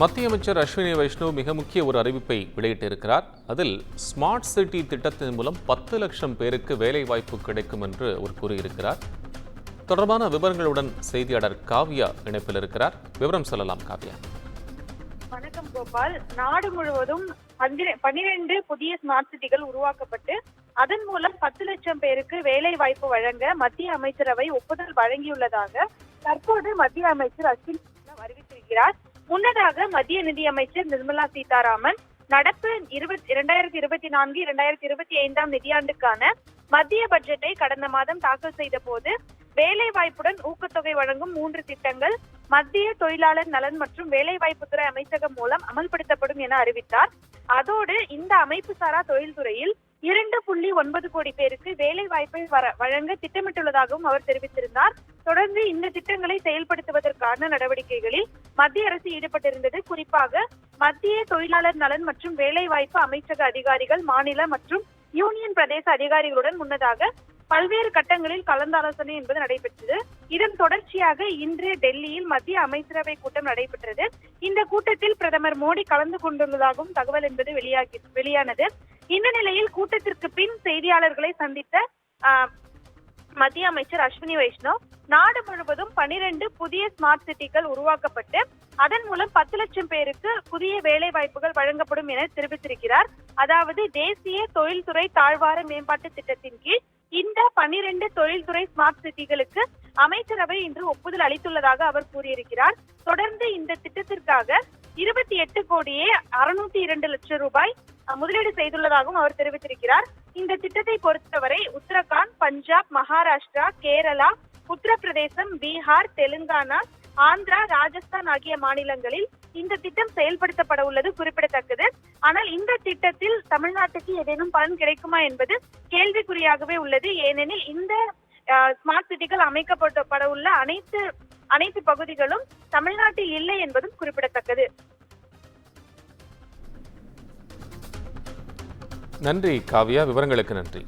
மத்திய அமைச்சர் அஸ்வினி வைஷ்ணவ் மிக முக்கிய ஒரு அறிவிப்பை வெளியிட்டிருக்கிறார். அதில் ஸ்மார்ட் சிட்டி திட்டத்தின் மூலம் பத்து லட்சம் பேருக்கு வேலை வாய்ப்பு கிடைக்கும் என்று அவர் கூறியிருக்கிறார். தொடர்பான விவரங்களுடன் செய்தியாளர் காவ்யா இணைப்பில் இருக்கிறார். விவரம் சொல்லலாம் காவ்யா. வணக்கம் கோபால். நாடு முழுவதும் பன்னிரண்டு புதிய ஸ்மார்ட் சிட்டிகள் உருவாக்கப்பட்டு அதன் மூலம் பத்து லட்சம் பேருக்கு வேலை வாய்ப்பு வழங்க மத்திய அமைச்சரவை ஒப்புதல் வழங்கியுள்ளதாக தற்போது மத்திய அமைச்சர் அஸ்வினி அறிவித்திருக்கிறார். முன்னதாக மத்திய நிதியமைச்சர் நிர்மலா சீதாராமன் நடப்பு இருபத்தி இரண்டாயிரத்தி இருபத்தி நான்கு இரண்டாயிரத்தி இருபத்தி ஐந்தாம் நிதியாண்டுக்கான மத்திய பட்ஜெட்டை கடந்த மாதம் தாக்கல் செய்த போது வேலை வாய்ப்புடன் ஊக்கத்தொகை வழங்கும் மூன்று திட்டங்கள் மத்திய தொழிலாளர் நலன் மற்றும் வேலைவாய்ப்புத்துறை அமைச்சகம் மூலம் அமல்படுத்தப்படும் என அறிவித்தார். அதோடு இந்த அமைப்பு சாரா தொழில்துறையில் இரண்டு புள்ளி ஒன்பது கோடி பேருக்கு வேலை வாய்ப்பை வழங்க திட்டமிட்டுள்ளதாகவும் அவர் தெரிவித்திருந்தார். தொடர்ந்து இந்த திட்டங்களை செயல்படுத்துவதற்கான நடவடிக்கைகளில் மத்திய அரசு ஈடுபட்டிருந்தது. குறிப்பாக மத்திய தொழிலாளர் நலன் மற்றும் வேலைவாய்ப்பு அமைச்சக அதிகாரிகள் மாநில மற்றும் யூனியன் பிரதேச அதிகாரிகளுடன் முன்னதாக பல்வேறு கட்டங்களில் கலந்தாலோசனை என்பது நடைபெற்றது. இதன் தொடர்ச்சியாக இன்று டெல்லியில் மத்திய அமைச்சரவை கூட்டம் நடைபெற்றது. இந்த கூட்டத்தில் பிரதமர் மோடி கலந்து கொண்டுள்ளதாகவும் தகவல் என்பது வெளியாகி வெளியானது. இந்த நிலையில் கூட்டத்திற்கு பின் செய்தியாளர்களை சந்தித்த மத்திய அமைச்சர் அஸ்வினி வைஷ்ணவ் நாடு முழுவதும் பனிரெண்டு புதிய ஸ்மார்ட் சிட்டிகள் உருவாக்கப்பட்டு அதன் மூலம் பத்து லட்சம் பேருக்கு புதிய வேலை வாய்ப்புகள் வழங்கப்படும் என தெரிவித்திருக்கிறார். அதாவது தேசிய தொழில்துறை தாழ்வார மேம்பாட்டு திட்டத்தின் கீழ் இந்த பனிரெண்டு தொழில்துறை ஸ்மார்ட் சிட்டிகளுக்கு அமைச்சரவை இன்று ஒப்புதல் அளித்துள்ளதாக அவர் கூறியிருக்கிறார். தொடர்ந்து இந்த திட்டத்திற்காக இருபத்தி எட்டு கோடியே அறுநூத்தி இரண்டு லட்சம் ரூபாய் முதலீடு செய்துள்ளதாகவும் அவர் தெரிவித்திருக்கிறார். இந்த திட்டத்தை பொறுத்தவரை உத்தரகாண்ட் பஞ்சாப் மகாராஷ்டிரா கேரளா உத்தரப்பிரதேசம் பீகார் தெலுங்கானா ஆந்திரா ராஜஸ்தான் ஆகிய மாநிலங்களில் இந்த திட்டம் செயல்படுத்தப்பட உள்ளது குறிப்பிடத்தக்கது. ஆனால் இந்த திட்டத்தில் தமிழ்நாட்டுக்கு ஏதேனும் பலன் கிடைக்குமா என்பது கேள்விக்குறியாகவே உள்ளது. ஏனெனில் இந்த ஸ்மார்ட் சிட்டிகள் அமைக்கப்பட்ட உள்ள அனைத்து அனைத்து பகுதிகளும் தமிழ்நாட்டில் இல்லை என்பதும் குறிப்பிடத்தக்கது. நன்றி காவ்யா. விவரங்களுக்கு நன்றி.